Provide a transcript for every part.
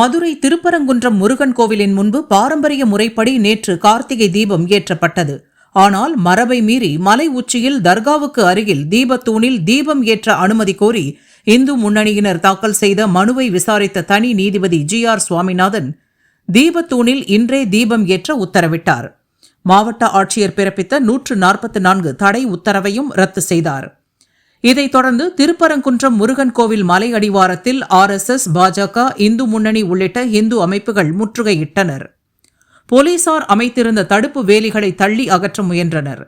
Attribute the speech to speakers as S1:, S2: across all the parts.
S1: மதுரை திருப்பரங்குன்றம் முருகன் கோவிலின் முன்பு பாரம்பரிய முறைப்படி நேற்று கார்த்திகை தீபம் ஏற்றப்பட்டது. ஆனால் மரபை மீறி மலை உச்சியில் தர்காவுக்கு அருகில் தீபத்தூணில் தீபம் ஏற்ற அனுமதி கோரி இந்து முன்னணியினர் தாக்கல் செய்த மனுவை விசாரித்த தனி நீதிபதி ஜி ஆர் சுவாமிநாதன் தீபத்தூணில் இன்றே தீபம் ஏற்ற உத்தரவிட்டார். மாவட்ட ஆட்சியர் பிறப்பித்த நூற்று நாற்பத்தி நான்கு தடை உத்தரவையும் ரத்து செய்தார். இதைத் தொடர்ந்து திருப்பரங்குன்றம் முருகன் கோவில் மலை அடிவாரத்தில் ஆர்எஸ்எஸ் பாஜக இந்து முன்னணி உள்ளிட்ட இந்து அமைப்புகள் முற்றுகையிட்டனர். போலீசார் அமைத்திருந்த தடுப்பு வேலிகளை தள்ளி அகற்ற முயன்றனர்.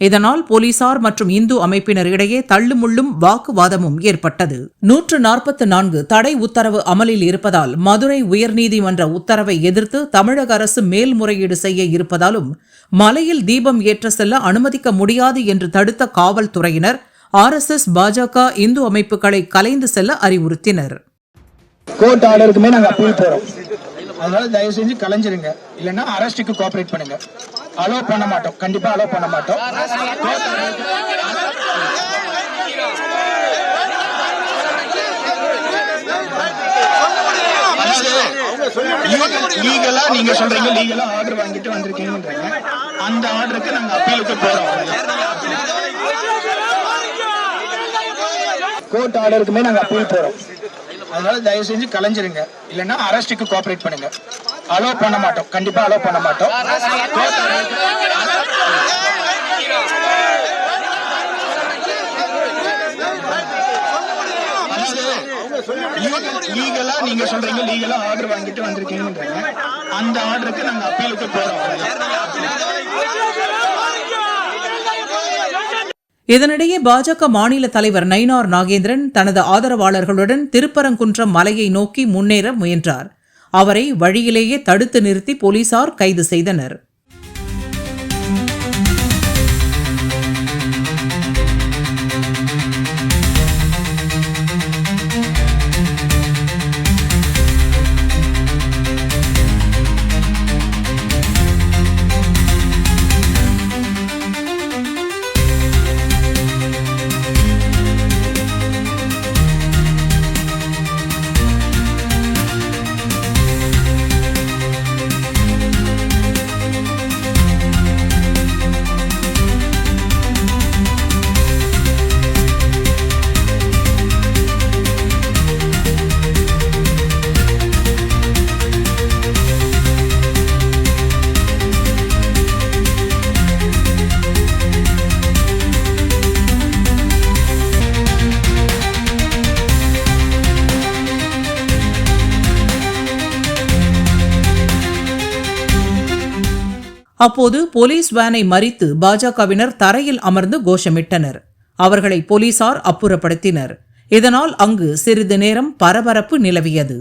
S1: இதனால் போலீசார் மற்றும் இந்து அமைப்பினர் இடையே தள்ளுமுள்ளும் வாக்குவாதமும் ஏற்பட்டது. நூற்று நாற்பத்தி நான்கு தடை உத்தரவு அமலில் இருப்பதால் மதுரை உயர்நீதிமன்ற உத்தரவை எதிர்த்து தமிழக அரசு மேல்முறையீடு செய்ய இருப்பதாலும் மலையில் தீபம் ஏற்ற செல்ல அனுமதிக்க முடியாது என்று தடுத்த காவல்துறையினர் ஆர்எஸ்எஸ் பாஜக இந்து அமைப்புகளை கலைந்து செல்ல அறிவுறுத்தினர்.
S2: கோர்ட் ஆர்டருக்குமே நாங்க அப்பீல் போறோம். அதனால தயவு செஞ்சு கலைஞ்சிருங்க. இல்லைன்னா அரெஸ்ட்டுக்கு கோஆபரேட் பண்ணுங்க. அலோ பண்ண மாட்டோம். கண்டிப்பா அலோ பண்ண மாட்டோம். லீகலா நீங்க சொல்றீங்க லீகலா ஆர்டர் வாங்கிட்டு வந்திருக்கீங்கன்றீங்க. அந்த ஆர்டருக்கு நாங்க அப்பீலுக்கு போறோம். கோர்ட் ஆர்டருக்குமே நாங்கள் அப்பீல் போகிறோம் அதனால தயவு செஞ்சு கலைஞ்சிருங்க. இல்லைன்னா அரெஸ்ட்டுக்கு கோஆபரேட் பண்ணுங்க. அலோ பண்ண மாட்டோம். கண்டிப்பா அலோ பண்ண மாட்டோம். லீகலா நீங்க சொல்றீங்க லீகலா ஆர்டர் வாங்கிட்டு வந்திருக்கீங்கன்றீங்க. அந்த ஆர்டருக்கு நாங்க அப்பீலுக்கு போறோம்.
S1: இதனிடையே பாஜக மாநில தலைவர் நயினார் நாகேந்திரன் தனது ஆதரவாளர்களுடன் திருப்பரங்குன்றம் மலையை நோக்கி முன்னேற முயன்றார். அவரை வழியிலேயே தடுத்து நிறுத்தி போலீசார் கைது செய்தனர். அப்போது போலீஸ் வேனை மறித்து பாஜகவினர் தரையில் அமர்ந்து கோஷமிட்டனர். அவர்களை போலீசார் அப்புறப்படுத்தினர். இதனால் அங்கு சிறிது நேரம் பரபரப்பு நிலவியது.